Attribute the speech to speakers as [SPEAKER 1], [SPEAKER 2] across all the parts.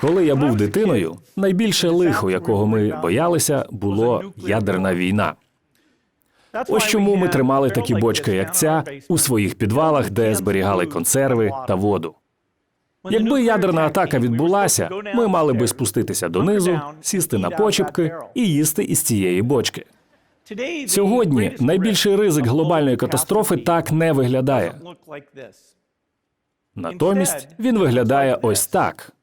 [SPEAKER 1] Коли я був дитиною, найбільше лихо, якого ми боялися, було ядерна війна. Ось чому ми тримали такі бочки, як ця, у своїх підвалах, де зберігали консерви та воду. Якби ядерна атака відбулася, ми мали би спуститися донизу, сісти на почепки і їсти із цієї бочки. Сьогодні найбільший ризик глобальної катастрофи так не виглядає. Натомість він виглядає ось так.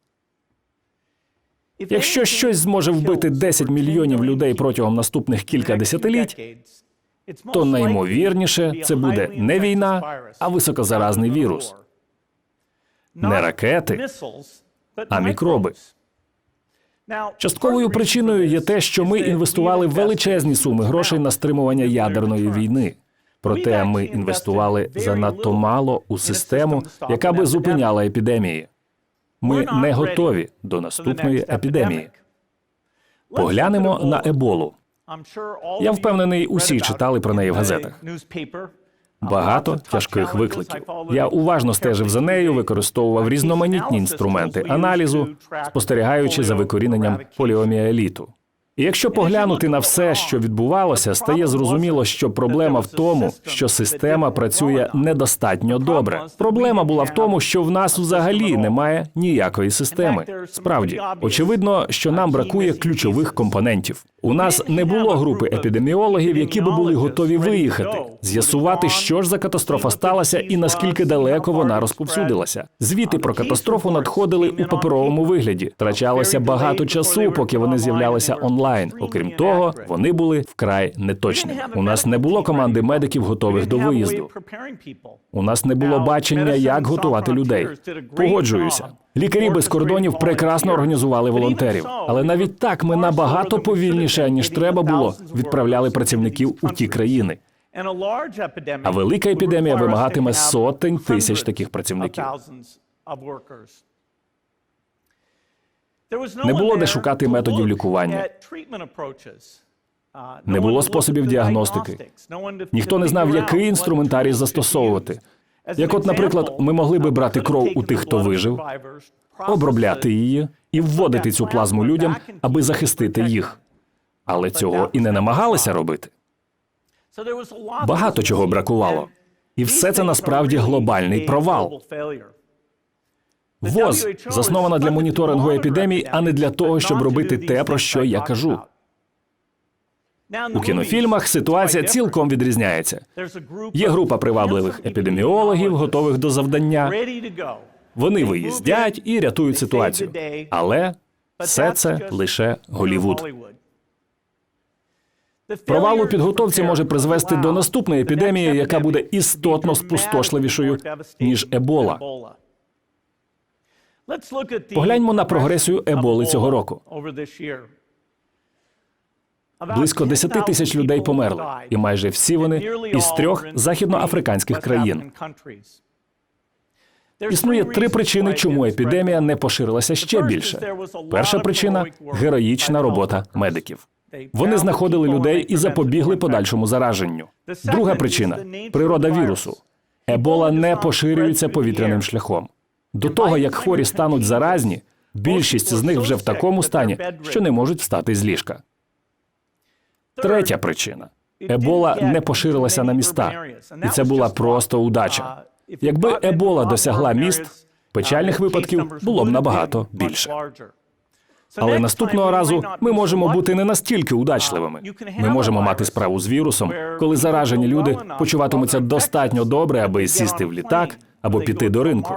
[SPEAKER 1] Якщо щось зможе вбити 10 мільйонів людей протягом наступних кілька десятиліть, то наймовірніше це буде не війна, а високозаразний вірус, не ракети, а мікроби. Частковою причиною є те, що ми інвестували величезні суми грошей на стримування ядерної війни. Проте ми інвестували занадто мало у систему, яка би зупиняла епідемії. Ми не готові до наступної епідемії. Поглянемо на еболу.
[SPEAKER 2] Я впевнений, усі читали про неї в газетах.
[SPEAKER 1] Багато тяжких викликів. Я уважно стежив за нею, використовував різноманітні інструменти аналізу, спостерігаючи за викоріненням поліоміеліту. І якщо поглянути на все, що відбувалося, стає зрозуміло, що проблема в тому, що система працює недостатньо добре. Проблема була в тому, що в нас взагалі немає ніякої системи. Справді, очевидно, що нам бракує ключових компонентів. У нас не було групи епідеміологів, які би були готові виїхати, з'ясувати, що ж за катастрофа сталася і наскільки далеко вона розповсюдилася. Звіти про катастрофу надходили у паперовому вигляді. Втрачалося багато часу, поки вони з'являлися онлайн. Окрім того, вони були вкрай неточними. У нас не було команди медиків, готових до виїзду. У нас не було бачення, як готувати людей. Погоджуюся. Лікарі без кордонів прекрасно організували волонтерів, але навіть так ми набагато повільніше ніж треба було відправляли працівників у ті країни.
[SPEAKER 2] А велика епідемія вимагатиме сотень тисяч таких
[SPEAKER 1] працівників. Не було де шукати методів лікування. Не було способів діагностики. Ніхто не знав, який інструментарій застосовувати. Як, от, наприклад, ми могли би брати кров у тих, хто вижив, обробляти її і вводити цю плазму людям, аби захистити їх. Але цього і не намагалися робити.
[SPEAKER 2] Багато чого бракувало.
[SPEAKER 1] І все це насправді глобальний провал. ВОЗ заснована для моніторингу епідемій, а не для того, щоб робити те, про що я кажу. У кінофільмах ситуація цілком відрізняється. Є група привабливих епідеміологів, готових до завдання. Вони виїздять і рятують ситуацію. Але все це лише Голівуд. Провал у підготовці може призвести до наступної епідемії, яка буде істотно спустошливішою ніж ебола.
[SPEAKER 2] Погляньмо на прогресію еболи цього року.
[SPEAKER 1] Близько 10 тисяч людей померли, і майже всі вони із трьох західноафриканських країн. Існує три причини, чому епідемія не поширилася ще більше. Перша причина героїчна робота медиків. Вони знаходили людей і запобігли подальшому зараженню. Друга причина природа вірусу. Ебола не поширюється повітряним шляхом. До того як хворі стануть заразні, більшість з них вже в такому стані, що не можуть встати з ліжка. Третя причина ебола не поширилася на міста, і це була просто удача. Якби ебола досягла міст, печальних випадків було б набагато більше. Але наступного разу ми можемо бути не настільки удачливими. Ми можемо мати справу з вірусом, коли заражені люди почуватимуться достатньо добре, аби сісти в літак або піти до ринку.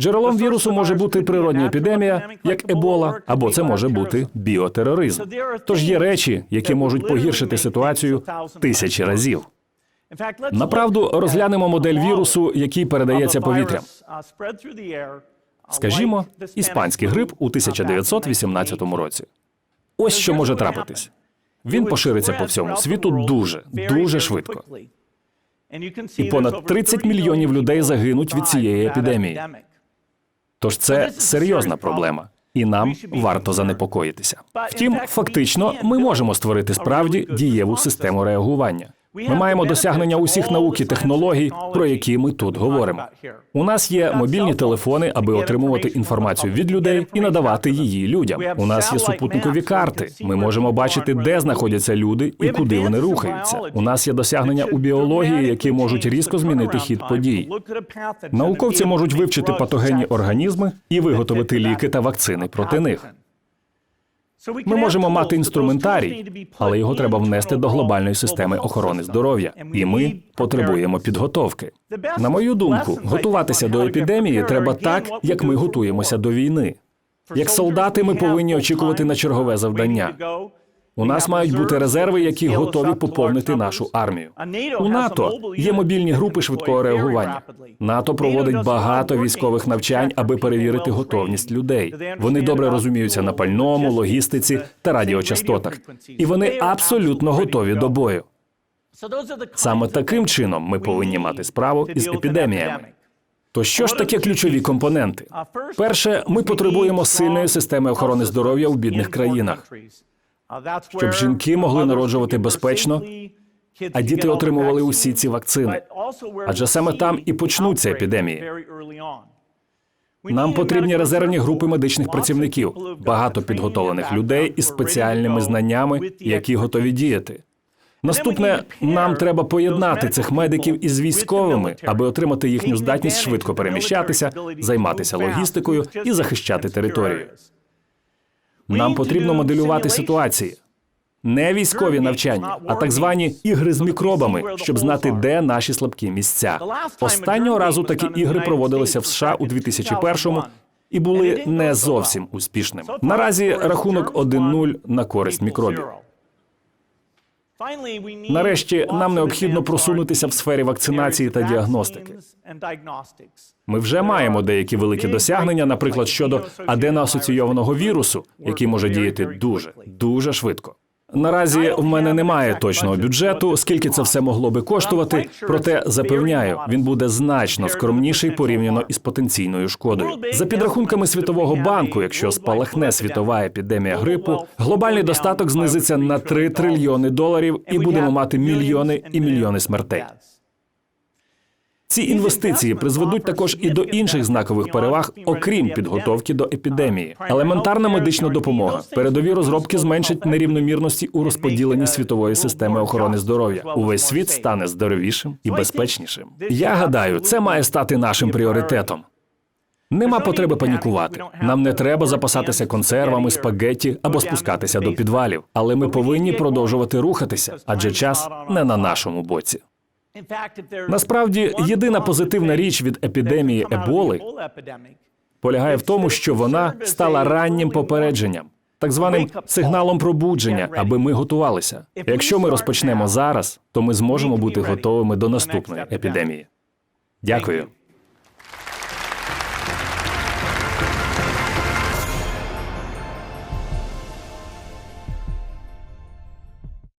[SPEAKER 1] Джерелом вірусу може бути природня епідемія, як ебола, або це може бути біотероризм. Тож є речі, які можуть погіршити ситуацію тисячі разів. Направду розглянемо модель вірусу, який передається повітрям. Скажімо, іспанський грип у 1918 році. Ось що може трапитись. Він пошириться по всьому світу дуже, дуже швидко. І понад 30 мільйонів людей загинуть від цієї епідемії. Тож це серйозна проблема, і нам варто занепокоїтися. Втім, фактично, ми можемо створити справді дієву систему реагування. Ми маємо досягнення усіх наук і технологій, про які ми тут говоримо. У нас є мобільні телефони, аби отримувати інформацію від людей і надавати її людям. У нас є супутникові карти. Ми можемо бачити, де знаходяться люди і куди вони рухаються. У нас є досягнення у біології, які можуть різко змінити хід подій. Науковці можуть вивчити патогенні організми і виготовити ліки та вакцини проти них. Ми можемо мати інструментарій, але його треба внести до глобальної системи охорони здоров'я, і ми потребуємо підготовки. На мою думку, готуватися до епідемії треба так, як ми готуємося до війни. Як солдати, ми повинні очікувати на чергове завдання. У нас мають бути резерви, які готові поповнити нашу армію. У НАТО є мобільні групи швидкого реагування. НАТО проводить багато військових навчань, аби перевірити готовність людей. Вони добре розуміються на пальному, логістиці та радіочастотах, і вони абсолютно готові до бою. Саме таким чином ми повинні мати справу із епідеміями. То що ж таке ключові компоненти? Перше, ми потребуємо сильної системи охорони здоров'я у бідних країнах,
[SPEAKER 2] щоб жінки могли народжувати безпечно,
[SPEAKER 1] а діти отримували усі ці вакцини. Адже саме там і почнуться епідемії. Нам потрібні резервні групи медичних працівників, багато підготовлених людей із спеціальними знаннями, які готові діяти. Наступне нам треба поєднати цих медиків із військовими, аби отримати їхню здатність швидко переміщатися, займатися логістикою і захищати територію. Нам потрібно моделювати ситуації. Не військові навчання, а так звані ігри з мікробами, щоб знати, де наші слабкі місця. Останнього разу такі ігри проводилися в США у 2001-му і були не зовсім успішними. Наразі рахунок 1-0 на користь мікробів.
[SPEAKER 2] Нарешті нам необхідно просунутися в сфері вакцинації та діагностики.
[SPEAKER 1] Ми вже маємо деякі великі досягнення, наприклад, щодо аденоасоційованого вірусу, який може діяти дуже, дуже швидко. Наразі в мене немає точного бюджету, скільки це все могло би коштувати. Проте запевняю, він буде значно скромніший порівняно із потенційною шкодою. За підрахунками світового банку, якщо спалахне світова епідемія грипу, глобальний достаток знизиться на 3 трильйони доларів, і будемо мати мільйони і мільйони смертей. Ці інвестиції призведуть також і до інших знакових переваг, окрім підготовки до епідемії. Елементарна медична допомога, передові розробки зменшать нерівномірності у розподіленні світової системи охорони здоров'я. Увесь світ стане здоровішим і безпечнішим. Я гадаю, це має стати нашим пріоритетом. Нема потреби панікувати. Нам не треба запасатися консервами, спагетті або спускатися до підвалів. Але ми повинні продовжувати рухатися, адже час не на нашому боці.
[SPEAKER 2] Насправді, єдина позитивна річ від епідемії еболи
[SPEAKER 1] полягає в тому, що вона стала раннім попередженням, так званим сигналом пробудження, аби ми готувалися. Якщо ми розпочнемо зараз, то ми зможемо бути готовими до наступної епідемії. Дякую.